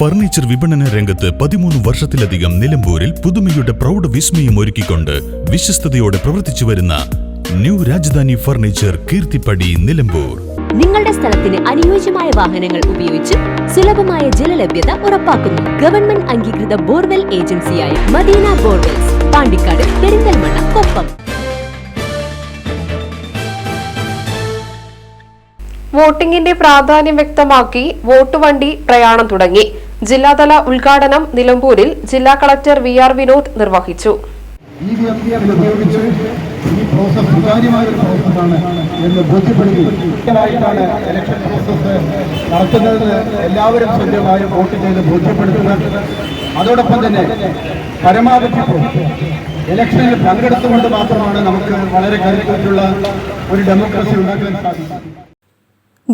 Furniture വിപണന രംഗത്ത് പതിമൂന്ന് വർഷത്തിലധികം നിലമ്പൂരിൽ പുതുമയുടെ പ്രൗഢ വിസ്മയം ഒരുക്കിക്കൊണ്ട് വിശ്വസ്തയോടെ പ്രവർത്തിച്ചു വരുന്ന ന്യൂ രാജധാനി ഫർണിച്ചർ കീർത്തിപ്പടി നിലമ്പൂർ. നിങ്ങളുടെ സ്ഥലത്തിന് അനുയോജ്യമായ വാഹനങ്ങൾ ഉപയോഗിച്ച് സുലഭമായ ജലലഭ്യത ഉറപ്പാക്കുന്നു. ഗവൺമെന്റ് അംഗീകൃത ബോർവെൽ ഏജൻസിയായ മദീന ബോർവെൽസ് പാണ്ടിക്കാട് പെരിന്തൽമണ്ണ കൊപ്പം. വോട്ടിംഗിന്റെ പ്രാധാന്യം വ്യക്തമാക്കി വോട്ട് വണ്ടി പ്രയാണം തുടങ്ങി. ജില്ലാതല ഉദ്ഘാടനം നിലമ്പൂരിൽ ജില്ലാ കളക്ടർ വി ആർ വിനോദ് നിർവഹിച്ചു. ഈ പ്രോസസ് സുതാര്യമായ ഒരു എല്ലാവരും വോട്ട് ചെയ്ത് അതോടൊപ്പം തന്നെ പരമാവധി ഇലക്ഷനിൽ പങ്കെടുത്തുകൊണ്ട് മാത്രമാണ് നമുക്ക് വളരെ കരുത്തുള്ള ഒരു ഡെമോക്രസി ഉണ്ടാക്കാൻ സാധിക്കും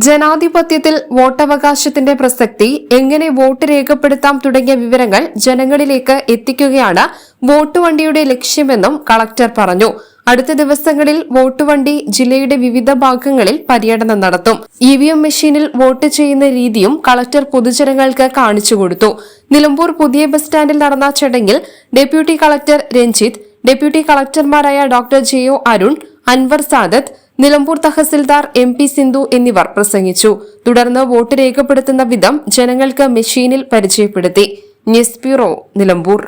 ജനാധിപത്യത്തിൽ വോട്ടവകാശത്തിന്റെ പ്രസക്തി എങ്ങനെ വോട്ട് രേഖപ്പെടുത്താം തുടങ്ങിയ വിവരങ്ങൾ ജനങ്ങളിലേക്ക് എത്തിക്കുകയാണ് വോട്ട് വണ്ടിയുടെ ലക്ഷ്യമെന്നും കളക്ടർ പറഞ്ഞു. അടുത്ത ദിവസങ്ങളിൽ വോട്ട് വണ്ടി ജില്ലയുടെ വിവിധ ഭാഗങ്ങളിൽ പര്യടനം നടത്തും. ഇ വി എം മെഷീനിൽ വോട്ട് ചെയ്യുന്ന രീതിയും കളക്ടർ പൊതുജനങ്ങൾക്ക് കാണിച്ചുകൊടുത്തു നിലമ്പൂർ പുതിയ ബസ് സ്റ്റാൻഡിൽ നടന്ന ചടങ്ങിൽ deputy collector Ranjith deputy കളക്ടർമാരായ doctor J O Arun Anwar Sadath Nilambur tahsildar M P Sindhu എന്നിവർ പ്രസംഗിച്ചു. തുടർന്ന് വോട്ട് രേഖപ്പെടുത്തുന്ന വിധം ജനങ്ങൾക്ക് മെഷീനിൽ പരിചയപ്പെടുത്തി. News bureau Nilambur.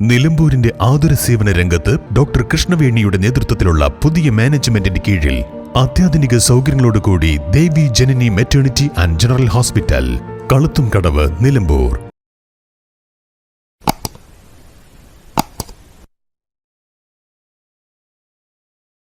നിലമ്പൂരിന്റെ ആതുര സേവന രംഗത്ത് ഡോക്ടർ കൃഷ്ണവേണിയുടെ നേതൃത്വത്തിലുള്ള പുതിയ മാനേജ്മെന്റിന്റെ കീഴിൽ അത്യാധുനിക സൗകര്യങ്ങളോടുകൂടി Devi Janani maternity and general hospital Kaluthumkadavu Nilambur.